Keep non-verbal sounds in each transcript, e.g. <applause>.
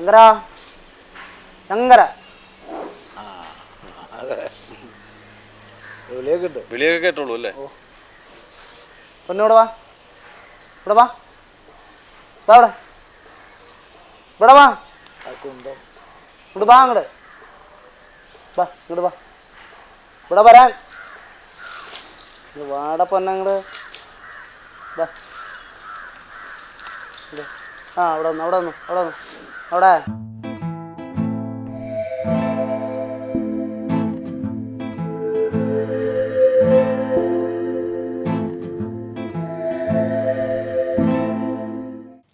ശങ്കര. ശങ്കര വിളിയൊക്കെ ഉണ്ട് വിളിയൊക്കെ കേട്ടോളൂ അല്ലേ? പൊന്നോട് വാ. ഇവിടെ വാ. ദാ ഇവിടെ. ഇവിടെ വാ. ഇവിടെ വാ അങ്ങോട്ട് വാ ഇങ്ങോട്ട് വാ. ഇവിടെ വരാൻ. വാട പൊന്നങ്ങട് വാ. ആ അവിടെ വന്നു അവിടെ വന്നു അവിടെ വന്നു. അവിടെ.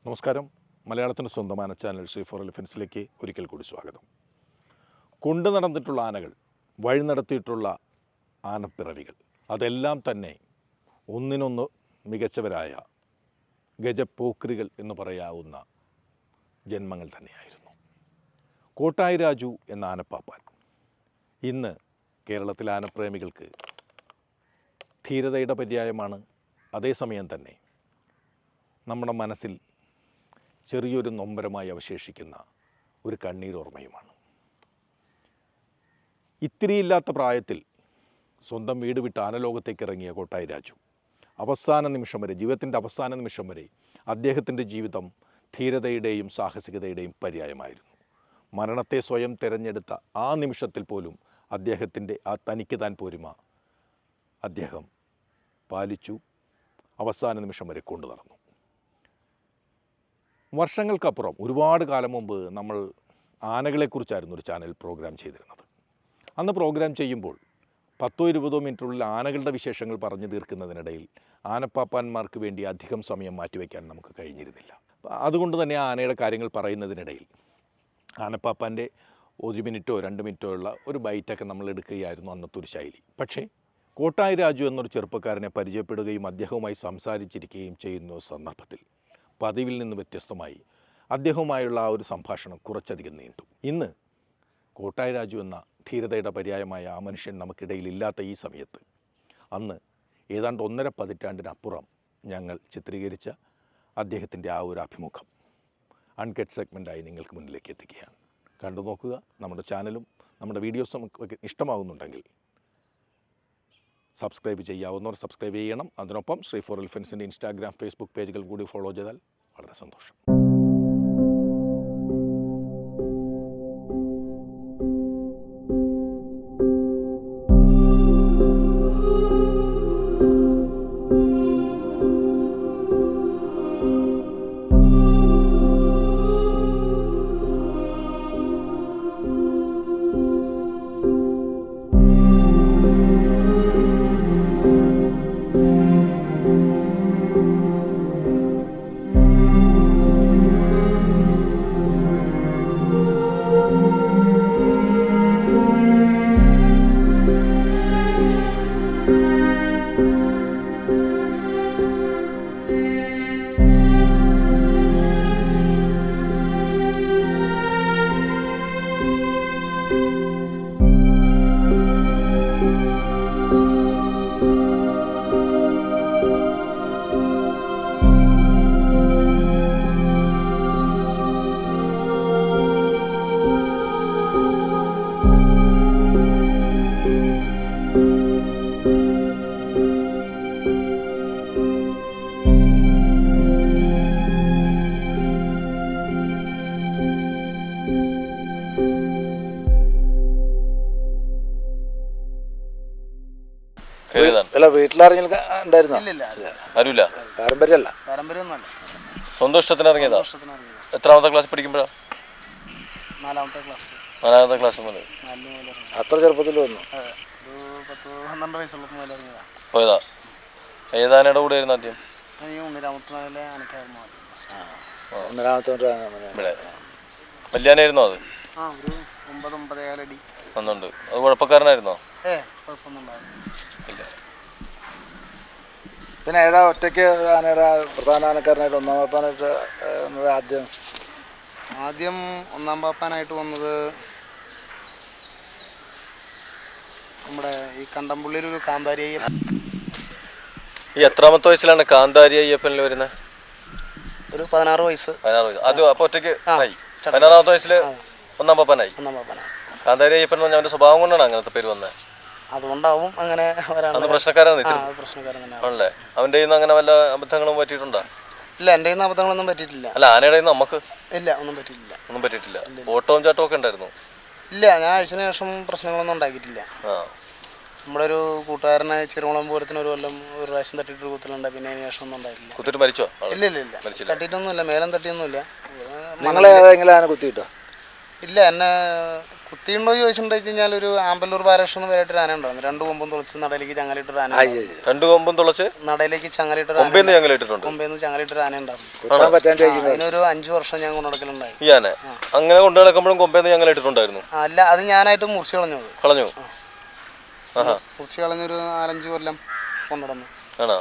നമസ്കാരം. മലയാളത്തിന്റെ സ്വന്തമായ ചാനൽ ശ്രീ ഫോർ എലിഫൻസിലേക്ക് ഒരിക്കൽ കൂടി സ്വാഗതം. കൊണ്ടു നടന്നിട്ടുള്ള ആനകൾ വഴി നടത്തിയിട്ടുള്ള ആനപ്പിറവികൾ അതെല്ലാം തന്നെ ഒന്നിനൊന്ന് മികച്ചവരായ ഗജപ്പോക്രികൾ എന്ന് പറയാവുന്ന ജന്മങ്ങൾ തന്നെയായിരുന്നു. കോട്ടായി രാജു എന്ന ആനപ്പാപ്പാൻ. ഇന്ന് കേരളത്തിലെ ആനപ്രേമികൾക്ക് ധീരതയുടെ പര്യായമാണ്. അതേസമയം തന്നെ നമ്മുടെ മനസ്സിൽ ചെറിയൊരു നൊമ്പരമായി അവശേഷിക്കുന്ന ഒരു കണ്ണീരോർമ്മയുമാണ്. ഇത്തിരിയില്ലാത്ത പ്രായത്തിൽ സ്വന്തം വീട് വിട്ട് ആനലോകത്തേക്ക് ഇറങ്ങിയ കോട്ടായി രാജു അവസാന നിമിഷം വരെ ജീവിതത്തിന്റെ അവസാന നിമിഷം വരെ അദ്ദേഹത്തിന്റെ ജീവിതം ധീരതയുടെയും സാഹസികതയുടെയും പര്യായമായിരുന്നു. മരണത്തെ സ്വയം തിരഞ്ഞെടുത്ത ആ നിമിഷത്തിൽ പോലും അദ്ദേഹത്തിന്റെ ആ തനിക്ക് താൻ പോരുമ. അദ്ദേഹം പാലിച്ചു. അവസാന നിമിഷം വരെ കൊണ്ടു നടന്നു. വർഷങ്ങൾക്കപ്പുറം ഒരുപാട് കാലം മുമ്പ് നമ്മൾ ആനകളെക്കുറിച്ചായിരുന്നു ഒരു ചാനൽ പ്രോഗ്രാം ചെയ്തിരുന്നത്. അന്ന് പ്രോഗ്രാം ചെയ്യുമ്പോൾ പത്തോ ഇരുപതോ മിനിറ്റിനുള്ളിൽ ആനകളുടെ വിശേഷങ്ങൾ പറഞ്ഞു തീർക്കുന്നതിനിടയിൽ ആനപ്പാപ്പാന്മാർക്ക് വേണ്ടി അധികം സമയം മാറ്റിവെക്കാൻ നമുക്ക് കഴിഞ്ഞിരുന്നില്ല. അതുകൊണ്ട് തന്നെ ആനയുടെ കാര്യങ്ങൾ പറയുന്നതിനിടയിൽ ആനപ്പാപ്പാന്റെ ഒരു മിനിറ്റോ രണ്ട് മിനിറ്റോ ഉള്ള ഒരു ബൈറ്റൊക്കെ നമ്മൾ എടുക്കുകയായിരുന്നു അന്നത്തെ ഒരു ശൈലി. പക്ഷേ കോട്ടായി രാജു എന്നൊരു ചെറുപ്പക്കാരനെ പരിചയപ്പെടുകയും അദ്ദേഹവുമായി സംസാരിച്ചിരിക്കുകയും ചെയ്യുന്ന സന്ദർഭത്തിൽ പതിവിൽ നിന്ന് വ്യത്യസ്തമായി അദ്ദേഹവുമായുള്ള ആ ഒരു സംഭാഷണം കുറച്ചധികം നീണ്ടു. ഇന്ന് കോട്ടായി രാജു എന്ന ധീരതയുടെ പര്യായമായ ആ മനുഷ്യൻ നമുക്കിടയിൽ ഇല്ലാത്ത ഈ സമയത്ത് അന്ന് ഏതാണ്ട് ഒന്നര പതിറ്റാണ്ടിനപ്പുറം ഞങ്ങൾ ചിത്രീകരിച്ച അദ്ദേഹത്തിന്റെ ആ ഒരു അഭിമുഖം. അൺകട്ട് സെഗ്മെന്റായി നിങ്ങൾക്ക് മുന്നിലേക്ക് എത്തിക്കുകയാണ്. കണ്ടു നോക്കുക നമ്മുടെ ചാനലും നമ്മുടെ വീഡിയോസും ഇഷ്ടമാകുന്നുണ്ടെങ്കിൽ സബ്സ്ക്രൈബ് ചെയ്യാവുന്നവർ സബ്സ്ക്രൈബ് ചെയ്യണം. അതിനൊപ്പം ശ്രീ ഫോർ എലിഫൻസിന്റെ ഇൻസ്റ്റാഗ്രാം ഫേസ്ബുക്ക് പേജുകൾ കൂടി ഫോളോ ചെയ്താൽ വളരെ സന്തോഷം. വീട്ടിലാരെങ്കിലും ഉണ്ടായിരുന്നോ? ഇല്ലില്ല ആരുമില്ല പാരമ്പര്യമല്ല. പാരമ്പര്യമൊന്നുമല്ല. സ്വന്തം ഇഷ്ടത്തിന് ഇറങ്ങിയതാ ഇഷ്ടത്തിന് ഇറങ്ങിയത് എത്രാമത്തെ ക്ലാസ് പഠിക്കുമ്പോഴാ? നാലാമത്തെ ക്ലാസ്. നാലാമത്തെ ക്ലാസ് മുതൽ. നാലിന് മുതൽ ഇറങ്ങി. അത്ര ചെറുപ്പത്തിൽ വന്നു? അതെ ഒരു പത്ത് പന്ത്രണ്ട് വയസ്സുള്ളപ്പോൾ മുതൽ ഇറങ്ങിയതാ. പോയതാ? ഏതാനയുടെ കൂടെ ആയിരുന്നു ആദ്യം? ഞാൻ ഈ അനക്കായിരുന്നു. ഒന്നരാമത്തെ അങ്ങനെ. ഇവിടെ. അത്? ആ ഒരു ഒമ്പത് ഒമ്പതേകാലടി വന്നുണ്ട്. അത് കുഴപ്പക്കാരനായിരുന്നോ? ഏ കുഴപ്പമൊന്നും ഉണ്ടായിരുന്നു ഇല്ല. പിന്നെ ഏതാ ഒറ്റയ്ക്ക് ആനയുടെ പ്രധാന ആനക്കാരനായിട്ട് ഒന്നാം പാപ്പാനായിട്ട് വന്നത് ആദ്യം? ആദ്യം ഒന്നാം പാപ്പാനായിട്ട് വന്നത് നമ്മുടെ ഈ കണ്ടംപുള്ളിയിൽ ഒരു കാന്താരി ഈ എത്രാമത്തെ വയസ്സിലാണ് കാന്താരി അയ്യപ്പനിൽ വരുന്നത്? ഒരു പതിനാറ് വയസ്സ്. പതിനാറ് വയസ്സ്. അത് അപ്പൊ ഒറ്റയ്ക്ക് ആയി. പതിനാറാമത്തെ വയസ്സിൽ ഒന്നാം പാപ്പാനായി. ഒന്നാം പാപ്പാനായി. കാന്താരി അയ്യപ്പൻ എന്ന് പറഞ്ഞ അവന്റെ സ്വഭാവം കൊണ്ടാണ് അങ്ങനത്തെ പേര് വന്നത്. അതുകൊണ്ടാവും അങ്ങനെ പ്രശ്നക്കാരാണ് ആ പ്രശ്നക്കാരൻ തന്നെ ആണല്ലേ? അവന്റെ കയ്യിൽ നിന്ന് അങ്ങനെ വല്ല അബദ്ധങ്ങളും പറ്റിയിട്ടുണ്ടോ? ഇല്ല എന്റെ കയ്യിൽ നിന്ന് അബദ്ധങ്ങളൊന്നും പറ്റിയിട്ടില്ല. അല്ല ആനയുടെ കയ്യിൽ നിന്ന് നമുക്ക് ഇല്ല ഒന്നും പറ്റിയിട്ടില്ല. ഒന്നും പറ്റിയിട്ടില്ല. ഓട്ടവും ചാട്ടവും ഒക്കെ ഉണ്ടായിരുന്നു? ഇല്ല ഞാൻ അഴിച്ചതിന് ശേഷം പ്രശ്നങ്ങളൊന്നും ഉണ്ടാക്കിയിട്ടില്ല. ആ. നമ്മുടെ ഒരു കൂട്ടുകാരനെ ചെറുകുളം പൂരത്തിന് ഒരു കൊല്ലം ഒരു പ്രാവശ്യം തട്ടിയിട്ട് കുത്തലുണ്ട് പിന്നെ അതിന് ശേഷം ഒന്നും ഉണ്ടായിട്ടില്ല. കുത്തിട്ട് മരിച്ചോ? ഇല്ല ഇല്ല ഇല്ല. ഇല്ല തട്ടിയിട്ടൊന്നുമില്ല മേലം തട്ടിയൊന്നുമില്ല. നിങ്ങളെ ഏതെങ്കിലും ആന കുത്തിയിട്ടോ? ഇല്ല എന്നെ കുത്തിയുണ്ടോ ചോദിച്ചിട്ടുണ്ടെന്ന് കഴിഞ്ഞാൽ ഒരു ആമ്പല്ലൂർ ബാലകൃഷ്ണൻ വരെയായിട്ട് ആന ഉണ്ടായിരുന്നു. രണ്ട് കൊമ്പും തുളച്ച് നടയിലേക്ക് ചങ്ങലിട്ടൊരു ആന രണ്ട് കൊമ്പും തുളച്ച് നടയിലേക്ക് ചങ്ങലിട്ടൊരു കൊമ്പേന്ന് ചങ്ങലിട്ടിട്ടുണ്ട് കൊമ്പേന്ന് ചങ്ങലിട്ടൊരു ആന ഉണ്ടായിരുന്നു. അതിനൊരു അഞ്ചു വർഷം ഞാൻ കൊണ്ടുനടക്കലുണ്ടായി ഈ ആന. അങ്ങനെ കൊണ്ടു നടക്കുമ്പോഴും കൊമ്പേന്ന് ഞങ്ങൾ ഇട്ടിട്ടുണ്ടായിരുന്നു അല്ല അത് ഞാനായിട്ട് മുറിച്ച് കളഞ്ഞു കളഞ്ഞു? ആഹാ. മുറിച്ച് കളഞ്ഞൊരു നാലഞ്ച് കൊല്ലം കൊണ്ടുനടന്നു. ആണോ?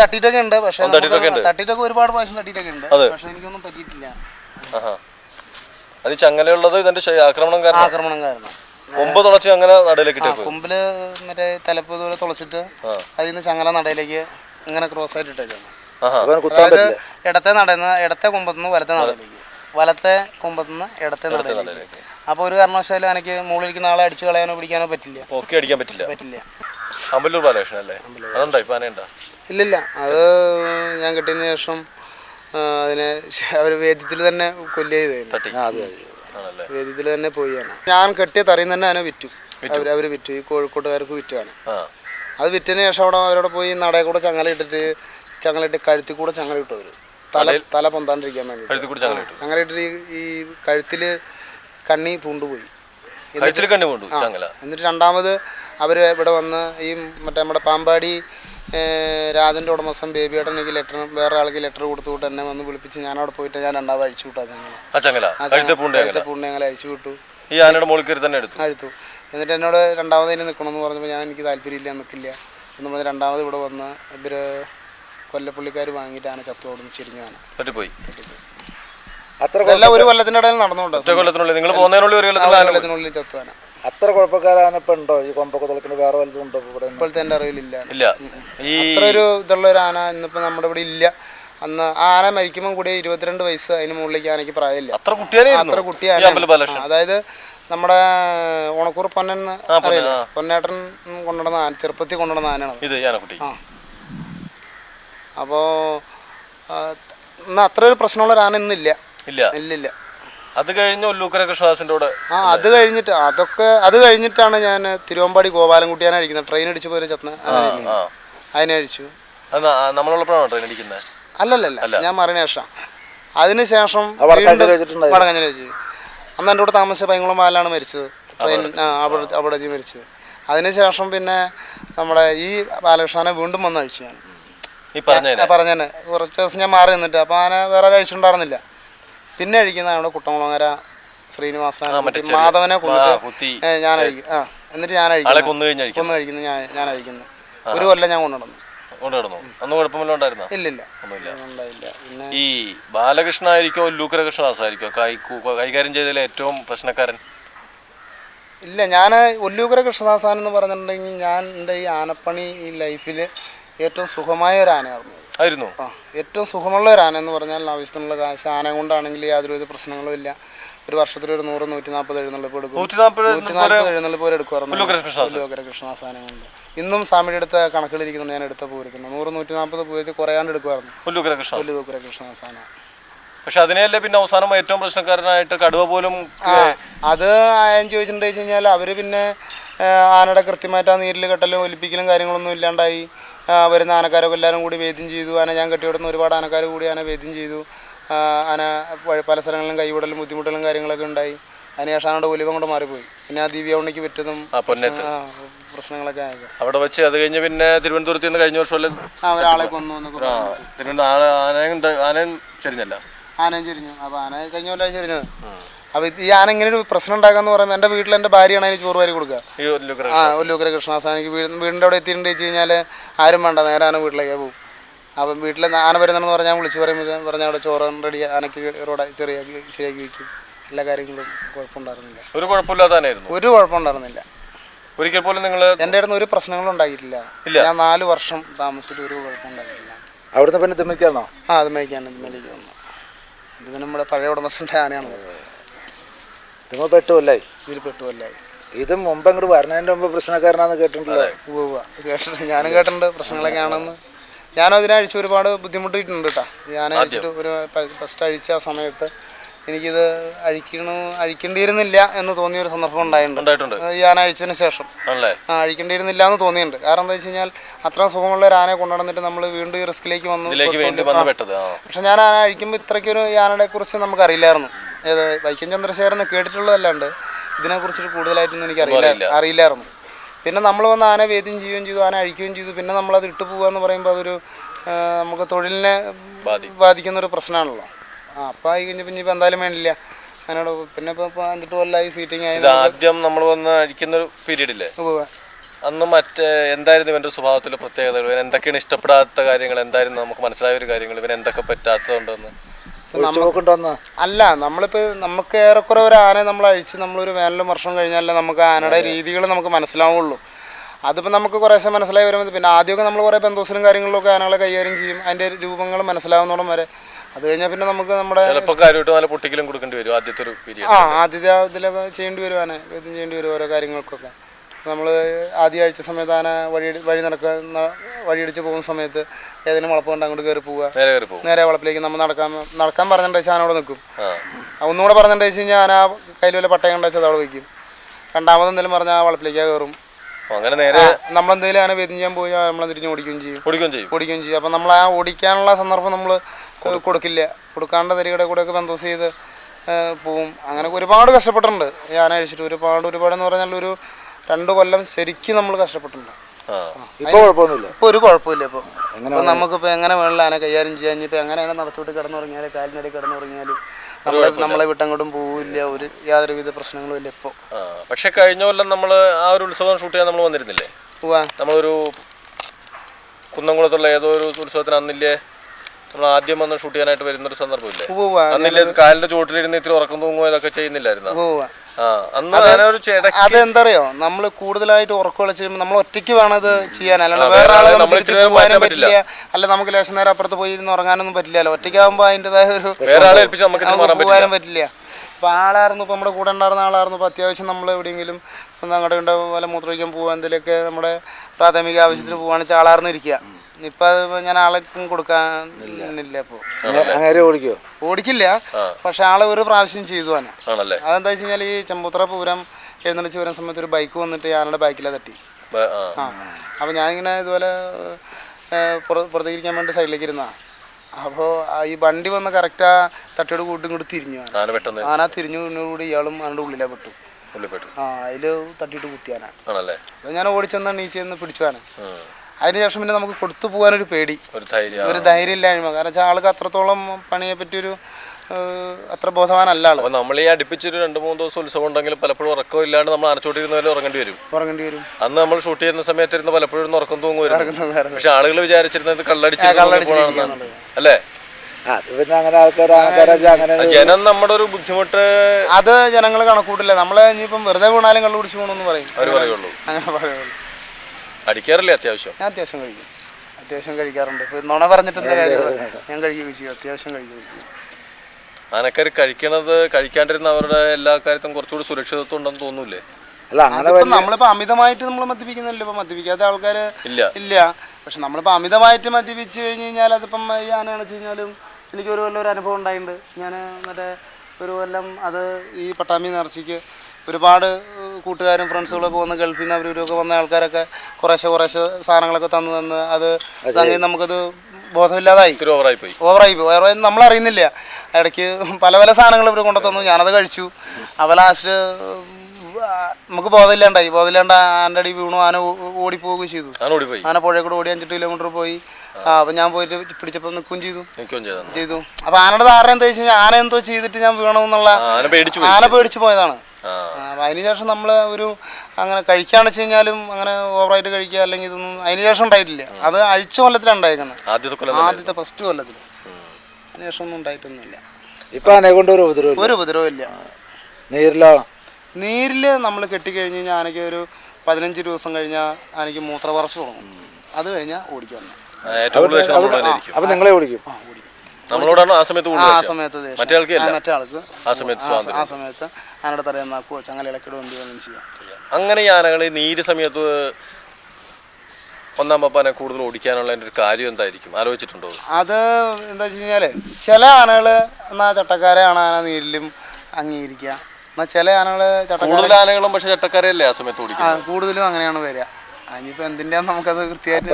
തട്ടിട്ടൊക്കെ ഉണ്ട് പക്ഷെ തട്ടിട്ടൊക്കെ. ഒരുപാട് പ്രാവശ്യം തട്ടിട്ടൊക്കെ ഉണ്ട്. പക്ഷെ എനിക്കൊന്നും പറ്റിയിട്ടില്ല. ആഹാ. അത് ചങ്ങലയുള്ളത് ഇതിന്റെ ശ- ആക്രമണം കാരണം? ആക്രമണം കാരണം. കൊമ്പ് തുളച്ച് അങ്ങനെ നടയിലേക്ക് ആ ഇട്ടേക്കും കൊമ്പിൽ മറ്റേ തലപ്പ് ഇതുപോലെ തുളച്ചിട്ട് ആ. അതിൽ നിന്ന് ചങ്ങല നടയിലേക്ക് ഇങ്ങനെ ക്രോസ് ആയിട്ട് ഇട്ടേക്കാണ് ആഹാ. അവന് കുത്താൻ അതായത് പറ്റില്ല. ഇടത്തെ നടന്ന് ഇടത്തെ കൊമ്പത്തുനിന്ന് വലത്തെ നടയിലേക്ക്. വലത്തെ കൊമ്പത്തുനിന്ന് ഇടത്തെ നടയിലേക്ക്. നടയിലേക്ക്. അപ്പോൾ ഒരു കാരണവശാലും എനിക്ക് മുകളിലിരിക്കുന്ന ആളെ അടിച്ചു കളയാനോ പിടിക്കാനോ പറ്റില്ല. പൊക്കി അടിക്കാൻ പറ്റില്ല. പറ്റില്ല. അമ്പലൂർ ബാലകൃഷ്ണൻ അല്ലേ അതുണ്ടോ ഇപ്പൊ ആനയുണ്ടോ? ഇല്ലില്ല. അത് ഞാൻ കിട്ടിയതിന് ശേഷം അതിനെ <laughs> അവർ വേദ്യത്തിൽ തന്നെ ആണല്ലേ? വേദ്യത്തിൽ തന്നെ പോയാണ് ഞാൻ കെട്ടിയ തറയിൽ തന്നെ അതിനെ വിറ്റു. അവർ അവർ വിറ്റു. ഈ കോഴിക്കോട്ടുകാർക്ക് വിറ്റുവാണ്. അത് വിറ്റതിന് ശേഷം അവിടെ അവരോട് പോയി നടയിൽ കൂടെ ചങ്ങല ഇട്ടിട്ട് ചങ്ങല ഇട്ട് കഴുത്തിൽ കൂടെ ചങ്ങല ഇട്ടു അവർ തല തല പൊന്താണ്ടിരിക്കാൻ വേണ്ടി ചങ്ങല ഇട്ടിട്ട് ഈ- കഴുത്തിൽ കണ്ണി പൂണ്ടുപോയി. എന്നിട്ട് രണ്ടാമത് അവർ ഇവിടെ വന്ന് ഈ മറ്റേ നമ്മുടെ പാമ്പാടി രാജന്റെ ഉടമസ്ഥൻ ബേബിയുടെ എനിക്ക് ലെറ്റർ വേറെ ആൾക്ക് ലെറ്റർ കൊടുത്തുവിട്ട് എന്നെ വന്ന് വിളിപ്പിച്ച് ഞാൻ അവിടെ പോയിട്ട് ഞാൻ രണ്ടാമത് അഴിച്ചു വിട്ടു പൂണ്ട് ഞങ്ങൾ അഴിച്ചു വിട്ടു. ഈ ആനയുടെ മുകളിൽ കയറി തന്നെ എടുത്തു അഴുത്തു. എന്നിട്ട് എന്നോട് രണ്ടാമത് അതിന് നിൽക്കണമെന്ന് പറഞ്ഞപ്പോൾ ഞാൻ എനിക്ക് താല്പര്യമില്ല നിൽക്കില്ല എന്ന് പറഞ്ഞ് രണ്ടാമത് ഇവിടെ വന്ന് ഇവർ കൊല്ലപ്പുള്ളിക്കാർ വാങ്ങിയിട്ടാണ് ചത്തോടുന്ന് ചിരിഞ്ഞാണ് പറ്റിപ്പോയി? അത്ര ഒരു കൊല്ലത്തിന്റെ ഇടയിൽ നടന്നുകൊണ്ട് നിങ്ങൾ പോകുന്നതിനുള്ളിൽ ഒരു ആന. കൊല്ലത്തിനുള്ളിൽ ചത്തുവാന അത്ര കുഴപ്പക്കാരാണ് ഇപ്പൊ ഉണ്ടോ? ഈ കൊമ്പൊക്കെ തുളക്കുന്ന വേറെ വലുതും ഉണ്ടോ ഇവിടെ? ഇപ്പോഴത്തെ എന്റെ അറിവിലില്ല ഇല്ല. ഈ അത്ര ഒരു ഇതുള്ള ഒരു ആന ഇന്നിപ്പോ നമ്മുടെ ഇവിടെ ഇല്ല. അന്ന് ആ ആന മരിക്കുമ്പോൾ കൂടി ഇരുപത്തിരണ്ട് വയസ്സ് അതിന് മുകളിലേക്ക് ആനയ്ക്ക് പ്രായമില്ല. അത്ര കുട്ടിയാനായിരുന്നു അത്ര കുട്ടി ആന അതായത് നമ്മുടെ ഓണക്കൂർ പൊന്നൻ അറിയില്ലേ. പൊന്നേട്ടൻ കൊണ്ടുവന്ന ആന ചെറുപ്പത്തിൽ കൊണ്ടുവന്ന ആനയാണ് ഇത് ഈ ആനക്കുട്ടി ആ അപ്പോൾ ഇന്ന് അത്ര ഒരു പ്രശ്നമുള്ള ഒരു ആന ഇന്നില്ല. ഇല്ല. ഇല്ലില്ല. അത് കഴിഞ്ഞ് ഉല്ലൂക്കര കൃഷ്ണദാസിന്റെ കൂടെ ആ അത് കഴിഞ്ഞിട്ട് അതൊക്കെ അത് കഴിഞ്ഞിട്ടാണ് ഞാൻ തിരുവമ്പാടി ഗോപാലൻകുട്ടിയാനെ അടിക്കുന്നത് ട്രെയിൻ അടിച്ചു പോയി ചത്ന ആ അതിനെ അടിച്ചു. അത് ന- നമ്മളുള്ളപ്പോഴാണോ ട്രെയിൻ അടിക്കുന്നത് അല്ലല്ലല്ല ഞാൻ മറിഞ്ഞ ശേഷം അതിനുശേഷം വടക്കാഞ്ചേരി വെച്ചിട്ടുണ്ടായിരുന്നു. വെച്ച്. അന്ന് എന്റെ കൂടെ താമസിച്ച പൈങ്കുളം പാലാണ് മരിച്ചത്. ട്രെയിൻ ആ അവിടെ അവിടെ മരിച്ചത്. അതിനുശേഷം പിന്നെ നമ്മുടെ ഈ ബാലകൃഷ്ണനെ വീണ്ടും വന്ന് അഴിച്ചു ഞാൻ. ഈ പറഞ്ഞതിനെ കുറച്ച് ദിവസം ഞാൻ മാറി നിന്നിട്ട് അപ്പോൾ ആന വേറെ ആരും അഴിച്ചിട്ടുണ്ടായിരുന്നില്ല. പിന്നെ അഴിക്കുന്ന നമ്മുടെ കുട്ടമുളങ്ങര ശ്രീനിവാസനെ മാധവനെ കൊന്നിട്ട് ഞാൻ അഴിക്കും ആ എന്നിട്ട് ഞാൻ അഴിക്കുന്നു കൊന്നു കഴിക്കുന്നു ഞാൻ ഞാൻ അഴിക്കുന്നു ഒരു കൊല്ലം ഞാൻ കൊണ്ടുനടന്നു കൊണ്ട് അന്ന് കുഴപ്പമില്ല ഉണ്ടായിരുന്ന? ഇല്ലില്ല. ഒന്നുമില്ല. ഈ ബാലകൃഷ്ണ ആയിരിക്കോ ഉല്ലൂക്കര കൃഷ്ണദാസ് ആയിരിക്കോ കൈകാര്യം ചെയ്തതിലെ ഏറ്റവും പ്രശ്നക്കാരൻ? ഇല്ല ഞാൻ ഒല്ലൂക്കര കൃഷ്ണദാസാൻ എന്ന് പറഞ്ഞിട്ടുണ്ടെങ്കിൽ ഞാൻ എന്റെ ഈ ആനപ്പണി ഈ ലൈഫിൽ ഏറ്റവും സുഖമായ ഒരു ആനയായിരുന്നു. ആയിരുന്നു. ഏറ്റവും സുഖമുള്ള ഒരു ആന എന്ന് പറഞ്ഞാൽ ആവശ്യത്തിനുള്ള കാശ് ആന കൊണ്ടാണെങ്കിൽ യാതൊരുവിധ പ്രശ്നങ്ങളും ഇല്ല. ഒരു വർഷത്തിൽ ഒരു നൂറ് നൂറ്റി നാൽപ്പത് എഴുന്നള്ളിപ്പ് എടുക്കും. നൂറ്റി നാൽപ്പത് എഴുന്നള്ളിപ്പ് വരെ എടുക്കുമായിരുന്നു. ഉല്ലൂക്കര ആന കൊണ്ട്. ഇന്നും സ്വാമിയുടെ അടുത്ത കണക്കിലിരിക്കുന്നുണ്ട് ഞാൻ എടുത്ത പൂരത്തിന്. നൂറ് നൂറ്റി നാൽപ്പത് പൂരത്തിൽ കുറയാണ്ട് എടുക്കുമായിരുന്നു. ഉല്ലൂക്കര കൃഷ്ണ ഒല്ലൂക്കര കൃഷ്ണദാസാനം പക്ഷെ അതിനെയല്ലേ പിന്നെ അവസാനം ഏറ്റവും പ്രശ്നക്കാരനായിട്ട് കടുവ പോലും അത് വെച്ച് കഴിഞ്ഞാൽ അവർ പിന്നെ ആനയുടെ കൃത്യമായിട്ട് ആ നീരിൽ കെട്ടലും ഒലിപ്പിക്കലും കാര്യങ്ങളൊന്നും ഇല്ലാണ്ടായി. വരുന്ന ആനക്കാരൊക്കെ എല്ലാവരും കൂടി വേദ്യം ചെയ്തു. ആന ഞാൻ കെട്ടിവിടുന്ന ഒരുപാട് ആനക്കാർ കൂടി ആന വേദ്യം ചെയ്തു. ആന പല സ്ഥലങ്ങളിലും കൈവിടലും ബുദ്ധിമുട്ടലും കാര്യങ്ങളൊക്കെ ഉണ്ടായി. അതിനുശേഷം ആനയുടെ ഒലിവം കൊണ്ട് മാറിപ്പോയി. പിന്നെ ആ ദിവ്യൗണ്ണിക്ക് പറ്റുന്നതും പ്രശ്നങ്ങളൊക്കെ ആയത് അവിടെ വെച്ച് അത് കഴിഞ്ഞ് പിന്നെ തിരുവനന്തപുരത്ത് നിന്ന് കഴിഞ്ഞ വർഷം ആ ഒരാളെ കൊന്നു. തിരുവനന്തപുരം ആനയും ആനയും ചെരിഞ്ഞല്ല. ആനയും ചെരിഞ്ഞു. അപ്പോൾ ആന കഴിഞ്ഞ കൊല്ലം ചെരിഞ്ഞത്. അപ്പോൾ ഈ ആന ഇങ്ങനെ ഒരു പ്രശ്നം ഉണ്ടാക്കാന്ന് പറയുമ്പോൾ എന്റെ വീട്ടിൽ എന്റെ ഭാര്യയാണ് അതിന് ചോറ് വാരി കൊടുക്കുക. ആ ഉല്ലൂക്കര കൃഷ്ണാസാനിക്ക് വീട് വീടിന്റെ അവിടെ എത്തിയിട്ടുണ്ട് വെച്ച് കഴിഞ്ഞാൽ ആരും വേണ്ട. നേരെ ആന വീട്ടിലേക്ക് പോകും അപ്പം വീട്ടിൽ ആന വരുന്നതെന്ന് പറഞ്ഞാൽ വിളിച്ച് പറയുമ്പോൾ പറഞ്ഞാൽ അവിടെ ചോറ് റെഡി ആനയ്ക്ക് റോഡ് ചെറിയാക്കി ശരിയാക്കി വയ്ക്കും എല്ലാ കാര്യങ്ങളും കുഴപ്പമുണ്ടായിരുന്നില്ല. ഒരു കുഴപ്പമില്ലാത്ത ആനയായിരുന്നു ഒരു കുഴപ്പമുണ്ടായിരുന്നില്ല. ഒരിക്കൽ പോലും നിങ്ങൾ എന്റെ അടുത്ത് ഒരു പ്രശ്നങ്ങളും ഉണ്ടായിട്ടില്ല. ഞാൻ നാല് വർഷം താമസിച്ചിട്ട് ഒരു കുഴപ്പമുണ്ടായിട്ടില്ല. അവിടുന്ന് പിന്നെ തിമ്മിക്കാണോ ആ അത് മേയ്ക്കാൻ മേലേക്ക് വന്നു ഇത് നമ്മുടെ പഴയ ഉടമസ്ഥന്റെ ആനയാണ് നിങ്ങൾ പെട്ടുമല്ലേ ഇതിൽ പെട്ടുമല്ലായി ഇത് മുമ്പ് അങ്ങോട്ട് വരണതിന്റെ മുമ്പ് പ്രശ്നക്കാരനാന്ന് കേട്ടിട്ടുണ്ടല്ലോ. ഉവ്വ് ഉവ്വ്. കേട്ടിട്ടുണ്ട്. ഞാനും കേട്ടിട്ടുണ്ട് പ്രശ്നങ്ങളൊക്കെ ആണെന്ന് ഞാനും അതിനെ അഴിച്ച് ഒരുപാട് ബുദ്ധിമുട്ടിയിട്ടുണ്ട് കേട്ടോ. ഞാൻ അഴിച്ചിട്ട് ഒരു ഫസ്റ്റ് അഴിച്ച ആ സമയത്ത് എനിക്കിത് അഴിക്കണ അഴിക്കേണ്ടിയിരുന്നില്ല എന്ന് തോന്നിയ ഒരു സന്ദർഭം ഉണ്ടായിട്ടുണ്ട്. ആന അഴിച്ചതിന് ശേഷം. അല്ലേ ആ അഴിക്കേണ്ടിയിരുന്നില്ല എന്ന് തോന്നിയിട്ടുണ്ട്. കാരണം എന്താ വെച്ച് കഴിഞ്ഞാൽ അത്ര സുഖമുള്ള ഒരു ആനയെ കൊണ്ടുവന്നിട്ട് നമ്മൾ വീണ്ടും ഈ റിസ്കിലേക്ക് വന്നു പക്ഷെ ഞാൻ ആന അഴിക്കുമ്പോൾ ഇത്രയ്ക്കൊരു ആനയെ കുറിച്ച് നമുക്ക് അറിയില്ലായിരുന്നു ഏത് വൈക്കം ചന്ദ്രശേഖരൻ കേട്ടിട്ടുള്ളതല്ലാണ്ട് ഇതിനെക്കുറിച്ച് കൂടുതലായിട്ടൊന്നും എനിക്ക് അറിയില്ല. അറിയില്ലായിരുന്നു. പിന്നെ നമ്മൾ വന്ന് ആന വേദ്യം ചെയ്യുകയും ചെയ്തു ആന അഴിക്കുകയും ചെയ്തു. പിന്നെ നമ്മളത് ഇട്ടു പോകുക എന്ന് പറയുമ്പോൾ അതൊരു നമുക്ക് തൊഴിലിനെ ബാധിക്കുന്ന ഒരു പ്രശ്നമാണല്ലോ. ആ അപ്പോൾ ആയി കഴിഞ്ഞപ്പോൾ ഇനിയിപ്പോൾ എന്തായാലും വേണ്ടില്ല. അതിനോട് പിന്നെ ഇപ്പോൾ അഞ്ചെട്ട് കൊല്ലമായി സീറ്റിംഗ് ആയി ഇത് ആദ്യം നമ്മൾ വന്ന് അഴിക്കുന്ന ഒരു പീരീഡ് ഇല്ലേ? ഉവ്വ്. അന്ന് മറ്റേ എന്തായിരുന്നു ഇവന്റെ സ്വഭാവത്തിലെ പ്രത്യേകതകൾ? ഇവൻ എന്തൊക്കെയാണ് ഇഷ്ടപ്പെടാത്ത കാര്യങ്ങൾ? എന്തായിരുന്നു നമുക്ക് മനസ്സിലായ ഒരു കാര്യങ്ങൾ? ഇവൻ എന്തൊക്കെ പറ്റാത്തതുണ്ടെന്ന്? ഒഴിച്ചു പോക്കുണ്ടോന്ന് അല്ല നമ്മളിപ്പോൾ നമുക്ക് ഏറെക്കുറെ ഒരു ആനയെ നമ്മൾ അഴിച്ച് നമ്മളൊരു വേനലും വർഷം കഴിഞ്ഞാലേ നമുക്ക് ആനയുടെ രീതികൾ നമുക്ക് മനസ്സിലാവുള്ളൂ. അതിപ്പോൾ നമുക്ക് കുറേശ്ശെ മനസ്സിലായി വരുമ്പോൾ പിന്നെ ആദ്യമൊക്കെ നമ്മൾ കുറേ ബന്ധോസിലും കാര്യങ്ങളിലൊക്കെ ആനകളെ കൈകാര്യം ചെയ്യും. അതിന്റെ രൂപങ്ങൾ മനസ്സിലാവുന്നോളം വരെ. അത് കഴിഞ്ഞാൽ പിന്നെ നമുക്ക് നമ്മുടെ ചിലപ്പോൾ കാര്യമായിട്ട് നല്ല പൊട്ടിക്കലും കൊടുക്കേണ്ടി വരും ആദ്യത്തെ ഒരു പീരീഡ് ആ ആദ്യത്തെ ഇതിലൊക്കെ ചെയ്യേണ്ടി വരും ആന ഇതും ചെയ്യേണ്ടി വരും ഓരോ കാര്യങ്ങൾക്കൊക്കെ. നമ്മൾ ആദ്യ ആഴ്ച സമയത്ത് ആന വഴി വഴി നടക്കുന്ന വഴിയടിച്ച് പോകുന്ന സമയത്ത് ഏതെങ്കിലും വളപ്പ് കൊണ്ട് അങ്ങോട്ട് കയറി പോവുക. നേരെ വളപ്പിലേക്ക് നമ്മൾ നടക്കാൻ നടക്കാൻ പറഞ്ഞിട്ടുണ്ടെങ്കിൽ ആന അവിടെ നിൽക്കും ഒന്നുകൂടെ പറഞ്ഞിട്ടുണ്ടെന്ന് വെച്ച് കഴിഞ്ഞാൽ ആന കയ്യിൽ വല്ല പട്ടയം കണ്ടെച്ചത് അവിടെ വയ്ക്കും. രണ്ടാമത് എന്തെങ്കിലും പറഞ്ഞാൽ ആ വളപ്പിലേക്ക് കയറും. അങ്ങനെ നേരെ നമ്മളെന്തെങ്കിലും ആന വെതിഞ്ഞാൻ പോയി നമ്മൾ തിരിഞ്ഞ് ഓടിക്കുകയും ചെയ്യും. ഓടിക്കുകയും ചെയ്യും. ഓടിക്കുകയും ചെയ്യും. അപ്പം നമ്മൾ ആ ഓടിക്കാനുള്ള സന്ദർഭം നമ്മൾ കൊടുക്കില്ല. കൊടുക്കാണ്ട് തരികടെ കൂടെയൊക്കെ ബന്ധോസ് ചെയ്ത് പോവും. അങ്ങനെ ഒരുപാട് കഷ്ടപ്പെട്ടിട്ടുണ്ട്. ഞാൻ ആന അഴിച്ചിട്ട് ഒരുപാട് ഒരുപാട് എന്ന് പറഞ്ഞാൽ ഒരു രണ്ട് കൊല്ലം ശരിക്കും നമ്മൾ കഷ്ടപ്പെട്ടിട്ടുണ്ട്. ഇപ്പൊ ഒരു കുഴപ്പമില്ല ഇപ്പൊ. ഇപ്പൊ നമുക്കിപ്പോ എങ്ങനെ വേണമെങ്കിലും ആന കൈകാര്യം ചെയ്യാൻ ഇപ്പൊ എങ്ങനെ ആന നടത്തിവിട്ട് കിടന്നുറങ്ങിയാലും കാലിനടി കിടന്നുറങ്ങിയാലും? നമ്മളെ നമ്മളെ വിട്ടങ്ങോട്ടും പോവില്ല. ഒരു യാതൊരുവിധ പ്രശ്നങ്ങളും ഇല്ല ഇപ്പൊ. പക്ഷെ കഴിഞ്ഞ കൊല്ലം നമ്മൾ ആ ഒരു ഉത്സവം ഷൂട്ട് ചെയ്യാൻ നമ്മൾ വന്നിരുന്നില്ലേ? പോവാ നമ്മളൊരു കുന്നംകുളത്തുള്ള ഏതോ ഒരു ഉത്സവത്തിന് അന്നില്ലേ നമ്മൾ ആദ്യം വന്ന് ഷൂട്ട് ചെയ്യാനായിട്ട് വരുന്നൊരു സന്ദർഭമില്ലേ? സന്ദർഭമില്ല അന്നില്ലേ കാലിന്റെ ചോട്ടിലിരുന്ന് ഇത്തിരി ഉറക്കം തൂങ്ങുകയോ ഇതൊക്കെ ചെയ്യുന്നില്ലായിരുന്നു? അതെന്തറിയോ? നമ്മൾ കൂടുതലായിട്ട് ഉറക്കം വിളിച്ച് കഴിയുമ്പോൾ നമ്മൾ ഒറ്റയ്ക്ക് വേണം ഇത് ചെയ്യാൻ. അല്ലാണ്ട് വേറെ ആളെ നമുക്ക് പോകാനും പറ്റില്ല. അല്ല നമുക്ക് ലേശം നേരം അപ്പുറത്ത് പോയി ഇരുന്ന് ഉറങ്ങാനൊന്നും പറ്റില്ലല്ലോ. ഒറ്റയ്ക്കാകുമ്പോൾ അതിന്റെതായ ഒരു പോകാനും പറ്റില്ല. അപ്പൊ ആളായിരുന്നു ഇപ്പൊ നമ്മുടെ കൂടെ ഉണ്ടായിരുന്ന ആളായിരുന്നു. ഇപ്പോൾ അത്യാവശ്യം നമ്മൾ എവിടെയെങ്കിലും അങ്ങോട്ട് കൊണ്ട് വല്ല മൂത്രമൊഴിക്കാൻ പോകാൻ എന്തെങ്കിലുമൊക്കെ നമ്മുടെ പ്രാഥമിക ആവശ്യത്തിന് പോകുകയാണെന്ന് വെച്ചാൽ ആളായിരുന്നു ഇരിക്കുക. ഇപ്പം അത് ഞാൻ ആളെക്കും കൊടുക്കാനില്ല അങ്ങനെ ഓടിക്കോ? ഓടിക്കില്ല. പക്ഷെ ആളെ ഒരു പ്രാവശ്യം ചെയ്തു തന്നെ അതെന്താ വെച്ച് കഴിഞ്ഞാൽ ഈ ചെമ്പുത്ര പൂരം എഴുന്നള്ളിച്ച് വരുന്ന സമയത്ത് ഒരു ബൈക്ക് വന്നിട്ട് ആളുടെ ബൈക്കിലെ തട്ടി. ആ. ഇങ്ങനെ അപ്പോൾ ഞാനിങ്ങനെ ഇതുപോലെ പ്രതികരിക്കാൻ വേണ്ടി സൈഡിലേക്ക് ഇരുന്നാ. അപ്പോൾ ഈ വണ്ടി വന്ന് കറക്റ്റ് ആ തട്ടിയോട് കൂട്ടും ഇങ്ങോട്ട് തിരിഞ്ഞു ആന. തിരിഞ്ഞു കൂടി ഇയാളും ആളുടെ ഉള്ളിലാ പെട്ടു. ആ അതിൽ തട്ടിയിട്ട് കുത്തിയാനാണ് ആണല്ലേ? അപ്പോൾ ഞാൻ ഓടിച്ചെന്ന് നീച്ചെന്ന് പിടിച്ചു ആന. അതിനുശേഷം പിന്നെ നമുക്ക് കൊടുത്തു പോകാനൊരു പേടി. ഒരു ധൈര്യം. ഒരു ധൈര്യമില്ലായ്മ. കാരണം വെച്ചാൽ ആൾക്ക് അത്രത്തോളം പണിയെ പറ്റിയൊരു ഒരു അത്ര ബോധവാനല്ല ആൾ. നമ്മൾ ഈ അടുപ്പിച്ചൊരു രണ്ട് മൂന്ന് ദിവസം ഉത്സവം ഉണ്ടെങ്കിൽ പലപ്പോഴും ഉറക്കം ഇല്ലാണ്ട് നമ്മൾ അരച്ചോട്ടിരുന്നാലും ഉറങ്ങേണ്ടി വരും. ഉറങ്ങേണ്ടി വരും. അന്ന് നമ്മൾ ഷൂട്ട് ചെയ്യുന്ന സമയത്ത് ഇരുന്ന് പലപ്പോഴും ഉറക്കം തൂങ്ങുമായിരുന്നു. പക്ഷെ ആളുകൾ വിചാരിച്ചിരുന്നത് കള്ളടിച്ച് അല്ലേ? പിന്നെ അങ്ങനെ ആൾക്കാർ ജനം നമ്മുടെ ഒരു ബുദ്ധിമുട്ട് അത് ജനങ്ങൾ കണക്കൂട്ടില്ല. നമ്മളെ ഇനിയിപ്പം വെറുതെ വീണാലും കള്ളു പിടിച്ച് പോകണമെന്ന് പറയും അങ്ങനെ പറയുള്ളൂ. അടിക്കാറില്ലേ അത്യാവശ്യം? ഞാൻ അത്യാവശ്യം കഴിക്കും. അത്യാവശ്യം കഴിക്കാറുണ്ട്. ഇപ്പൊ നുണ പറഞ്ഞിട്ടുണ്ട് ഞാൻ കഴിക്കുകയും ചെയ്യും അത്യാവശ്യം കഴിക്കുകയും ചെയ്യും ആനക്കാർ കഴിക്കണത് കഴിക്കാണ്ടിരുന്ന അവരുടെ എല്ലാ കാര്യത്തും കുറച്ചുകൂടി സുരക്ഷിതത്വം ഉണ്ടെന്ന് തോന്നൂലേ അല്ല അങ്ങനെ നമ്മളിപ്പോ അമിതമായിട്ട് നമ്മൾ മദ്യപിക്കുന്നില്ല ഇപ്പൊ മദ്യപിക്കാത്ത ആൾക്കാര് ഇല്ല. ഇല്ല. പക്ഷെ നമ്മളിപ്പോ അമിതമായിട്ട് മദ്യപിച്ച് കഴിഞ്ഞ് കഴിഞ്ഞാൽ അതിപ്പം ഈ ആന കാണിച്ചു കഴിഞ്ഞാലും എനിക്ക് ഒരു കൊല്ലം ഒരു അനുഭവം ഉണ്ടായിട്ടുണ്ട്. ഞാൻ മറ്റേ ഒരു കൊല്ലം അത് ഈ പട്ടാമ്പി നേർച്ചയ്ക്ക് ഒരുപാട് കൂട്ടുകാരും ഫ്രണ്ട്സുകളൊക്കെ വന്ന് ഗൾഫിൽ നിന്ന് അവരൊക്കെ വന്ന ആൾക്കാരൊക്കെ കുറേശ്ശെ കുറേശ്ശെ സാധനങ്ങളൊക്കെ തന്നു തന്ന് അത് സംഗതി നമുക്കത് ബോധമില്ലാതായി. ഓവറായി പോയി. ഓവറായി പോയി. നമ്മൾ അറിയുന്നില്ല. ഇടയ്ക്ക് പല പല സാധനങ്ങൾ ഇവർ കൊണ്ടു തന്നു. ഞാനത് കഴിച്ചു. അവ ലാസ്റ്റ് നമുക്ക് ബോധമില്ലാണ്ടായി. ബോധമില്ലാണ്ട് ആന്റെ അടി വീണു. ആന ഓടി ഓടിപ്പോവുകയും ചെയ്തു. ആന പുഴയിൽ കൂടെ ഓടി അഞ്ചെട്ട് കിലോമീറ്റർ പോയി. അപ്പം ഞാൻ പോയിട്ട് പിടിച്ചപ്പോൾ നിൽക്കുകയും ചെയ്തു. ചെയ്തു. അപ്പം ആനയുടെ ധാരണ എന്താ വെച്ച് കഴിഞ്ഞാൽ ആന എന്തോ ചെയ്തിട്ട് ഞാൻ വീണമെന്നുള്ള ആന പേടിച്ചു പോയതാണ്. അതിനുശേഷം നമ്മൾ ഒരു അങ്ങനെ കഴിക്കാന്ന് വെച്ച് കഴിഞ്ഞാലും അങ്ങനെ ഓവറായിട്ട് കഴിക്കുക അല്ലെങ്കിൽ ഇതൊന്നും അതിനുശേഷം ഉണ്ടായിട്ടില്ല. അത് അഴിച്ച കൊല്ലത്തിലാണ് ഉണ്ടായിരിക്കുന്നത് ആദ്യത്തെ കൊല്ലം തന്നെ. ആദ്യത്തെ ഫസ്റ്റ് കൊല്ലത്തിൽ അതിനുശേഷം ഒന്നും ഉണ്ടായിട്ടൊന്നുമില്ല. ഇപ്പൊ ആനയെ കൊണ്ട് ഒരു ഉപദ്രവം ഒരു ഉപദ്രവം ഇല്ല. നീരിലോ? നീരിൽ നമ്മൾ കെട്ടിക്കഴിഞ്ഞ് കഴിഞ്ഞാൽ ആനയ്ക്ക് ഒരു പതിനഞ്ച് ദിവസം കഴിഞ്ഞാൽ ആനയ്ക്ക് മൂത്രപറച്ച് തുടങ്ങും അത് കഴിഞ്ഞാൽ ഓടിക്കാൻ അപ്പൊ നിങ്ങളെ ഓടിക്കും നമ്മളോടാണ് ആ സമയത്ത് ആ. സമയത്ത് ദേഷ്യം. മറ്റേ ആൾക്ക് ആ, മറ്റേ ആൾക്ക് ആ സമയത്ത് ആ, സ്വാതന്ത്ര്യം. ആ സമയത്ത് ആനയുടെ തടയുന്നാക്കുവോ ചങ്ങല ഇലക്കിടുവോ എന്ത് വേണമെങ്കിലും ചെയ്യാം. അങ്ങനെ ഈ ആനകൾ നീര് സമയത്ത് ഒന്നാം പപ്പാനെ കൂടുതൽ ഓടിക്കാനുള്ള അതിന്റെ ഒരു കാര്യം എന്തായിരിക്കും? ആലോചിച്ചിട്ടുണ്ടോ? അത് എന്താ വെച്ച് കഴിഞ്ഞാൽ ചില ആനകൾ എന്നാ ചട്ടക്കാരെ ആണ് ആന നീരിലും അംഗീകരിക്കുക. എന്നാ ചില ആനകൾ ചട്ടക്കാരെ കൂടുതൽ ആനകളും പക്ഷെ ചട്ടക്കാരല്ലേ ആ സമയത്ത് ഓടിക്കുന്നത്? കൂടുതലും അങ്ങനെയാണ് വരിക. അതിനിപ്പോ നമുക്കത് കൃത്യമായിട്ട്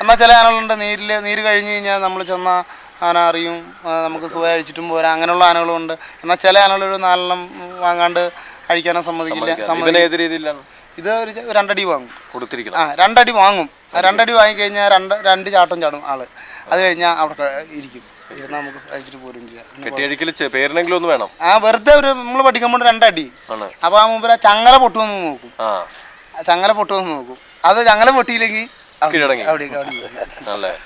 എന്നെ ചില ആനകളുണ്ട് നീരിൽ നീര് കഴിഞ്ഞ് കഴിഞ്ഞാൽ നമ്മൾ ചെന്ന ആന അറിയും നമുക്ക് സുഖം അഴിച്ചിട്ടും പോരാ അങ്ങനെയുള്ള ആനകളും ഉണ്ട് എന്നാൽ ചില ആനകൾ ഒരു നാലെണ്ണം വാങ്ങാണ്ട് അഴിക്കാനോ സമ്മതിക്കില്ല ഏത് രീതിയിലാണ്? ഇത് ഒരു രണ്ടടി വാങ്ങും. കൊടുത്തിരിക്കണം. ആ രണ്ടടി വാങ്ങും. രണ്ടടി വാങ്ങിക്കഴിഞ്ഞാൽ രണ്ട് രണ്ട് ചാട്ടം ചാടും ആൾ. അത് കഴിഞ്ഞാൽ അവിടെ ഇരിക്കും. ഇരുന്ന് നമുക്ക് അഴിച്ചിട്ട് പോരും ചെയ്യാം. കെട്ടിയടിക്കൽ പേരിനെങ്കിലും ഒന്ന് വേണം. ആ വെറുതെ ഒരു നമ്മൾ പഠിക്കുമ്പോൾ രണ്ടടി. ആണ്. അപ്പോൾ ആ മുമ്പ് ചങ്ങല പൊട്ടുമെന്ന് നോക്കും. ആ. ചങ്ങല പൊട്ടുമെന്ന് നോക്കും. അത് ചങ്ങല പൊട്ടിയില്ലെങ്കിൽ അവിടെ- കീഴടങ്ങി. അവിടേക്ക് അവിടെ പോകും. അല്ലേ?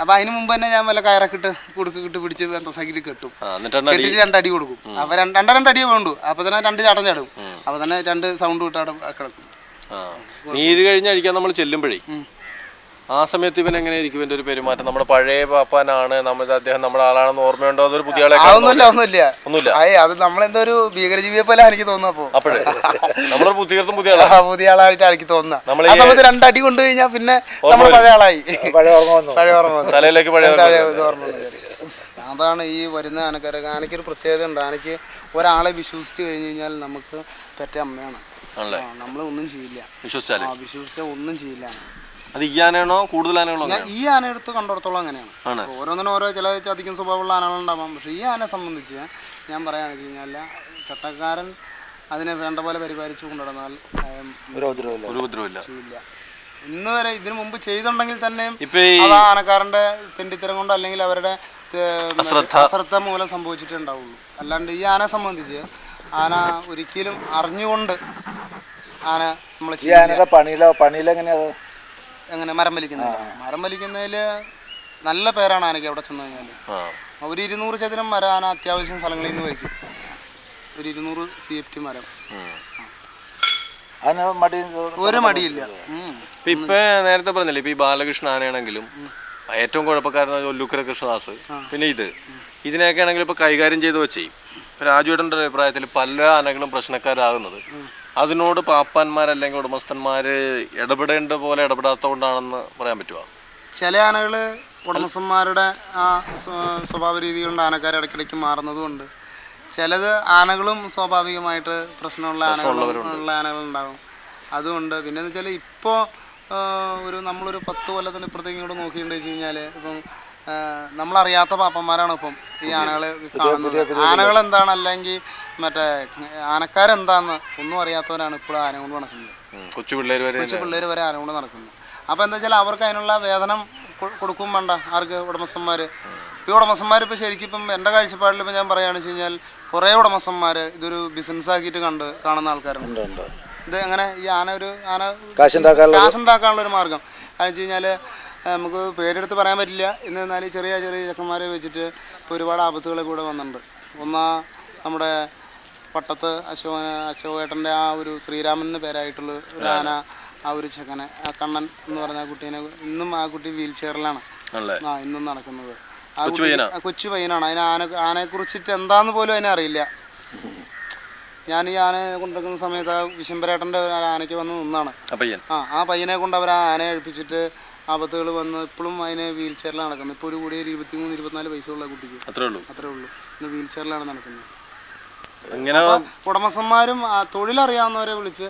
അപ്പൊ അതിന് മുമ്പ് തന്നെ ഞാൻ വല്ല കയറക്കിട്ട് കുടുക്ക് കിട്ട് പിടിച്ച് സൈക്കിൾ കെട്ടും. ആ എന്നിട്ടാണ് അടി കെട്ടിട്ട് രണ്ടടി കൊടുക്കും. അപ്പൊ രണ്ട് രണ്ട രണ്ടടിയേ വേണ്ടു. അപ്പൊ തന്നെ രണ്ട് ചാട്ടം ചാടും. അപ്പൊ തന്നെ രണ്ട് സൗണ്ട് വിട്ട് അവിടെ കിടക്കും. ആ. നീര് കഴിഞ്ഞഴിക്കാൻ നമ്മൾ ചെല്ലുമ്പോഴേ ആ സമയത്ത് ഇവൻ എങ്ങനെയായിരിക്കും ഇവന്റെ ഒരു പെരുമാറ്റം? നമ്മുടെ പഴയ പാപ്പാനാണ് നമ്മൾ അദ്ദേഹം നമ്മുടെ ആളാണെന്ന് ഓർമ്മയുണ്ടോ? അതൊരു പുതിയ ആളെ അതൊന്നുമില്ല ഒന്നുമില്ല. ഒന്നുമില്ല. അയ്യ അത് നമ്മളെന്തോ ഒരു ഭീകരജീവിയെ പോലെ എനിക്ക് തോന്നുന്നു അപ്പോ. അപ്പോഴേ? നമ്മളൊരു തീർത്തും പുതിയ ആളാ ആ, പുതിയ ആളായിട്ട് എനിക്ക് തോന്നുന്ന. നമ്മളീ- ആ സമയത്ത് രണ്ടടി കൊണ്ടു കഴിഞ്ഞാൽ പിന്നെ നമ്മൾ പഴയ ആളായി പഴയ ഓർമ്മ വന്നു. പഴയ ഓർമ്മ വന്നു. തലയിലേക്ക് പഴയ ഓർമ്മ. അതാണ് ഈ വരുന്ന ആനക്കാരെ ആനയ്ക്കൊരു പ്രത്യേകത ഉണ്ട്. ആനയ്ക്ക് ഒരാളെ വിശ്വസിച്ച് കഴിഞ്ഞു കഴിഞ്ഞാൽ നമുക്ക് പെറ്റ അമ്മയാണ്. നമ്മൾ ഒന്നും ചെയ്യില്ല. വിശ്വസിച്ചാലേ? ആ വിശ്വസിച്ചാൽ ഒന്നും ചെയ്യില്ല. അത് ഈ ആനയാണോ? കൂടുതൽ ആനകളോ ഞാൻ ഈ ആന എടുത്ത് കണ്ടിടത്തോളം അങ്ങനെയാണ്. ഓരോന്നിനും ഓരോ ചില ചതിക്കും സ്വഭാവമുള്ള ആനകളുണ്ടാവാം. പക്ഷെ ഈ ആനയെ സംബന്ധിച്ച് ഞാൻ പറയുകയാണെന്ന് വെച്ച് കഴിഞ്ഞാൽ ചട്ടക്കാരൻ അതിനെ വേണ്ട പോലെ പരിപാലിച്ചു കൊണ്ടിടന്നാൽ ഒരു ഉപദ്രവമില്ല. ഒരു ഉപദ്രവമില്ല. ഇന്ന് വരെ ഇതിനു മുമ്പ് ചെയ്തുണ്ടെങ്കിൽ തന്നെയും ഇപ്പൊ അത് ആനക്കാരന്റെ തെണ്ടിത്തരം കൊണ്ട് അല്ലെങ്കിൽ അവരുടെ അശ്രദ്ധ. മൂലം സംഭവിച്ചിട്ടേ ഉണ്ടാവുള്ളൂ. അല്ലാണ്ട് ഈ ആനയെ സംബന്ധിച്ച് ആന ഒരിക്കലും അറിഞ്ഞുകൊണ്ട് ആന നമ്മൾ ഈ ആനയുടെ പണിയിലോ പണിയിലെങ്ങനെയാ എങ്ങനെ മരം വലിക്കുന്നില്ല മരം വലിക്കുന്നതിൽ നല്ല പേരാണ് ആനയ്ക്ക് അവിടെ ചെന്ന് കഴിഞ്ഞാൽ ആ. ഒരു ഇരുന്നൂറ് ചതുരം മരം ആന അത്യാവശ്യം സ്ഥലങ്ങളിൽ നിന്ന് വലിക്കും ഒരു ഇരുന്നൂറ് സി എഫ് ടി മരം ഒരു മടിയില്ല. ഇപ്പൊ നേരത്തെ പറഞ്ഞില്ലേ ഇപ്പൊ ഈ ബാലകൃഷ്ണ ആനയാണെങ്കിലും ഏറ്റവും കുഴപ്പക്കാരൻ ഒല്ലുക്കര കൃഷ്ണദാസ് പിന്നെ ഇത്. ഇതിനെയൊക്കെ ആണെങ്കിൽ ഇപ്പൊ കൈകാര്യം ചെയ്തു വെച്ചേ രാജുവേട്ടന്റെ അഭിപ്രായത്തിൽ പല ആനകളും പ്രശ്നക്കാരാകുന്നത്. അതിനോട് പാപ്പാന്മാരല്ലെങ്കിൽ ഉടമസ്ഥന്മാർ ഇടപെടേണ്ട പോലെ ഇടപെടാത്ത കൊണ്ടാണെന്ന് പറയാൻ പറ്റുമോ ചില ആനകൾ ഉടമസ്ഥന്മാരുടെ ആ സ്വ- സ്വഭാവ രീതി കൊണ്ട് ആനക്കാർ ഇടയ്ക്കിടയ്ക്ക് മാറുന്നതുകൊണ്ട് ചിലത് ആനകളും സ്വാഭാവികമായിട്ട് പ്രശ്നമുള്ള ആനകളുള്ള ആനകളുണ്ടാകും. അതുകൊണ്ട് പിന്നെ എന്ന് വെച്ചാൽ ഇപ്പോൾ ഒരു നമ്മളൊരു പത്ത് കൊല്ലത്തിന് ഇപ്പുറത്തേക്ക് ഇങ്ങോട്ട് നോക്കിയിട്ടുണ്ടെന്ന് വെച്ച് കഴിഞ്ഞാൽ ഇപ്പം നമ്മളറിയാത്ത പാപ്പന്മാരാണ് ഇപ്പം ഈ ആനകൾ കാണുന്നത്. ആനകൾ എന്താണ്? അല്ലെങ്കിൽ മറ്റേ ആനക്കാരെന്താന്ന് ഒന്നും അറിയാത്തവരാണ് ഇപ്പോൾ ആന കൊണ്ട് നടക്കുന്നത്. കൊച്ചു പിള്ളേർ വരെ കൊച്ചു പിള്ളേർ വരെ ആന കൊണ്ട് നടക്കുന്നത് അപ്പോൾ എന്താ വെച്ചാൽ അവർക്ക് അതിനുള്ള വേതനം കൊടുക്കും വേണ്ട ആർക്ക് ഉടമസ്ഥന്മാർ ഈ ഉടമസ്ഥന്മാർ ഇപ്പോൾ ശരിക്കും ഇപ്പം എന്റെ കാഴ്ചപ്പാടിൽ ഇപ്പം ഞാൻ പറയുകയാണെന്ന് വെച്ച് കഴിഞ്ഞാൽ കുറേ ഉടമസ്ഥന്മാർ ഇതൊരു ബിസിനസ് ആക്കിയിട്ട് കണ്ട് കാണുന്ന ആൾക്കാരുണ്ട്. ഇത് എങ്ങനെ? ഈ ആന ഒരു ആന കാശുണ്ടാക്കാനുള്ള കാശുണ്ടാക്കാനുള്ള ഒരു മാർഗം. കാരണം വെച്ച് കഴിഞ്ഞാൽ നമുക്ക് പേരെടുത്ത് പറയാൻ പറ്റില്ല. എന്ന് എന്നാൽ ചെറിയ ചെറിയ ചെക്കന്മാരെ വെച്ചിട്ട് ഇപ്പോൾ ഒരുപാട് ആപത്തുകൾ കൂടെ വന്നിട്ടുണ്ട്. ഒന്നാ നമ്മുടെ പട്ടത്ത് അശോക അശോകേട്ടന്റെ ആ ഒരു ശ്രീരാമൻ എന്ന പേരായിട്ടുള്ള ഒരു ആന ആ ഒരു ചെക്കനെ ആ കണ്ണൻ എന്ന് പറഞ്ഞ ആ കുട്ടീനെ ഇന്നും ആ കുട്ടി വീൽ ചെയറിലാണ്. ആ ഇന്നും നടക്കുന്നത്. ആ കുട്ടി- കൊച്ചു പയ്യനാണ്. അതിന് ആന ആനയെ കുറിച്ചിട്ട് എന്താന്ന് പോലും അതിനെ അറിയില്ല. ഞാൻ ഈ ആനയെ കൊണ്ടിരിക്കുന്ന സമയത്ത് ആ വിശംബരേട്ടന്റെ ആനയ്ക്ക് വന്ന് നിന്നാണ്. ആ ആ പയ്യനെ കൊണ്ട് അവർ ആ ആനയെ അഴിപ്പിച്ചിട്ട് ആപത്തുകൾ വന്ന് ഇപ്പോഴും അതിനെ വീൽ ചെയറിലാണ് നടക്കുന്നത്. ഇപ്പോൾ ഒരു കൂടി ഒരു ഇരുപത്തിമൂന്ന് ഇരുപത്തിനാല് വയസ്സുള്ള കുട്ടിക്ക്. അത്രേ ഉള്ളൂ. അത്രേ ഉള്ളൂ. ഇന്ന് വീൽ ചെയറിലാണ് നടക്കുന്നത് അങ്ങനെ ഉടമസ്ഥന്മാരും തൊഴിലറിയാവുന്നവരെ വിളിച്ച്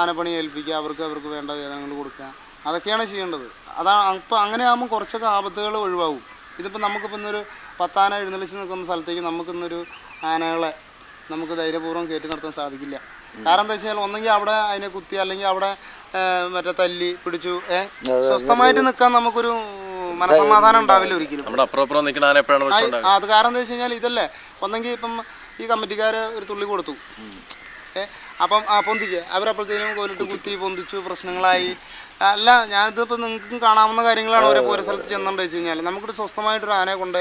ആനപ്പണി ഏൽപ്പിക്കുക അവർക്ക് അവർക്ക് വേണ്ട വേതനങ്ങൾ കൊടുക്കുക. അതൊക്കെയാണ് ചെയ്യേണ്ടത്. അതാണ് അപ്പോൾ അങ്ങനെ ആകുമ്പോൾ കുറച്ചൊക്കെ ആപത്തുകൾ ഒഴിവാകും. ഇതിപ്പോൾ നമുക്കിപ്പോൾ ഇന്നൊരു പത്താന എഴുന്നള്ളിച്ച് നിൽക്കുന്ന സ്ഥലത്തേക്ക് നമുക്കിന്നൊരു ആനകളെ നമുക്ക് ധൈര്യപൂർവം കയറ്റി നടത്താൻ സാധിക്കില്ല. കാരണം എന്താ വെച്ചാൽ ഒന്നെങ്കിൽ അവിടെ അതിനെ കുത്തി അല്ലെങ്കിൽ അവിടെ മറ്റേ തല്ലി പിടിച്ചു സ്വസ്ഥമായിട്ട് നിൽക്കാൻ നമുക്കൊരു മനസമാധാനം ഉണ്ടാവില്ല ഒരിക്കലും. അത് കാരണം എന്താ വെച്ച് കഴിഞ്ഞാൽ ഇതല്ലേ? ഒന്നെങ്കിൽ ഇപ്പം ഈ കമ്മിറ്റിക്കാര് ഒരു തുള്ളി കൊടുത്തു. ഏ അപ്പം ആ പൊന്തിക്കുക. അവരപ്പോഴത്തേനും കോലിട്ട് കുത്തി പൊന്തിച്ചു പ്രശ്നങ്ങളായി. അല്ല ഞാനിതിപ്പോൾ നിങ്ങൾക്കും കാണാവുന്ന കാര്യങ്ങളാണ് ഓരോ ഓരോ സ്ഥലത്ത് ചെന്നുണ്ടെന്ന് വെച്ച് കഴിഞ്ഞാൽ നമുക്കൊരു സ്വസ്ഥമായിട്ടൊരു ആനയെ കൊണ്ട്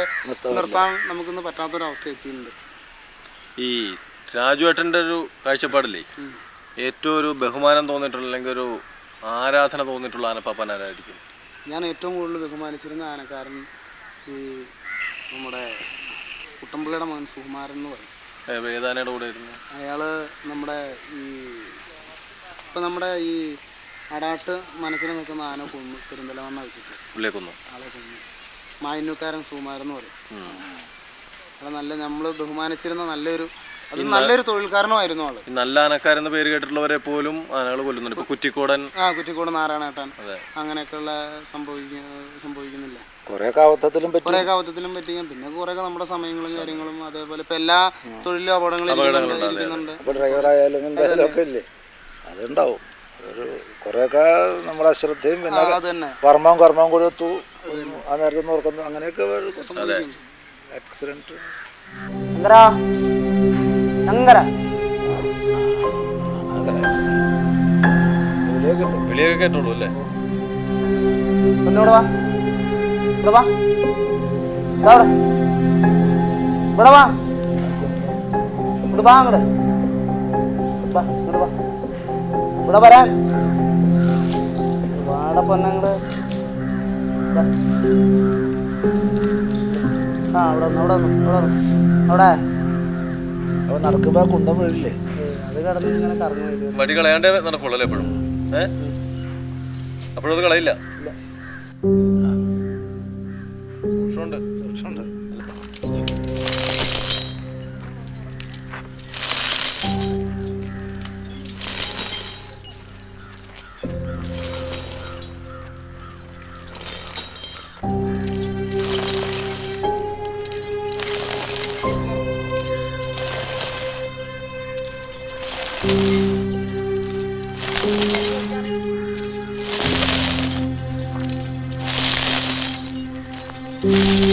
നിർത്താൻ നമുക്കിന്ന് പറ്റാത്തൊരവസ്ഥ എത്തിയിട്ടുണ്ട്. ഈ രാജുവേട്ടന്റെ ഒരു കാഴ്ചപ്പാടില്ലേ? ഏറ്റവും ഒരു ബഹുമാനം തോന്നിയിട്ടുള്ള അല്ലെങ്കിൽ ഒരു ആരാധന തോന്നിയിട്ടുള്ള ആനപ്പാപ്പൻ ആരായിരിക്കും? ഞാൻ ഏറ്റവും കൂടുതൽ ബഹുമാനിച്ചിരുന്ന ആനക്കാരൻ ഈ നമ്മുടെ കുട്ടമ്പിള്ളിയുടെ മകൻ സുകുമാരൻ എന്ന് പറയും. ഏതാനയുടെ കൂടെ ആയിരുന്നു? അയാൾ നമ്മുടെ ഈ ഇപ്പം നമ്മുടെ ഈ അടാട്ട് മനസ്സിൽ നിൽക്കുന്ന ആന കൊന്നു പെരുന്തലമണ്ണ വെച്ചിട്ട്. കൊന്നു. ആളെ കൊന്നു. മായന്നൂക്കാരൻ സുകുമാരൻ എന്ന് പറയും. അത് നല്ല നമ്മൾ ബഹുമാനിച്ചിരുന്ന നല്ലൊരു നല്ലൊരു തൊഴിൽക്കാരനുമായിരുന്നു ആൾ. നല്ല ആനക്കാരെന്ന പേര് കേട്ടിട്ടുള്ളവരെ പോലും ആനകൾ കൊല്ലുന്നുണ്ട്. ഇപ്പൊ കുറ്റിക്കോടൻ. ആ കുറ്റിക്കോട് നാരായണേട്ടൻ. അങ്ങനെയൊക്കെയുള്ള സംഭവിക്ക സംഭവിക്കുന്നില്ല. കുറെ അബദ്ധത്തിലും കുറെ പറ്റിയും പിന്നെ കുറെ നമ്മുടെ സമയങ്ങളും കാര്യങ്ങളും അതേപോലെ ഇപ്പൊ എല്ലാ തൊഴിലും അപകടങ്ങളും ഇരിക്കുന്നുണ്ട് ഡ്രൈവറായാലും അതുണ്ടാവും. ഒരു കുറേയൊക്കെ നമ്മുടെ അശ്രദ്ധയും ആ, പിന്നെ അത് തന്നെ. വർമ്മവും കർമ്മവും കൂടി ഒത്തു ആ നേരത്തെ ഓർക്കുന്നു. അങ്ങനെയൊക്കെ ശങ്കര. കേട്ടോളൂ അല്ലേ? വാ. ഇവിടെ വാ. ഇവിടെ ഇവിടെ വാ. ഇവിടെ വാ അങ്ങോട്ട് വാ വാ. ഇവിടെ വരാൻ. വാട ആ അവിടെ. വന്നു നടക്കുമ്പോ നടക്കുമ്പോൾ കുന്തം വീഴില്ലേ? അത് കിടന്ന് ഇങ്ങനെ കറങ്ങി വരും. വടി കളയാണ്ടേ നടക്കുള്ളൂ അല്ലേ എപ്പോഴും ഏ? അപ്പോഴത് കളയില്ല? സൂക്ഷ്മമുണ്ട് ഉണ്ട് ആ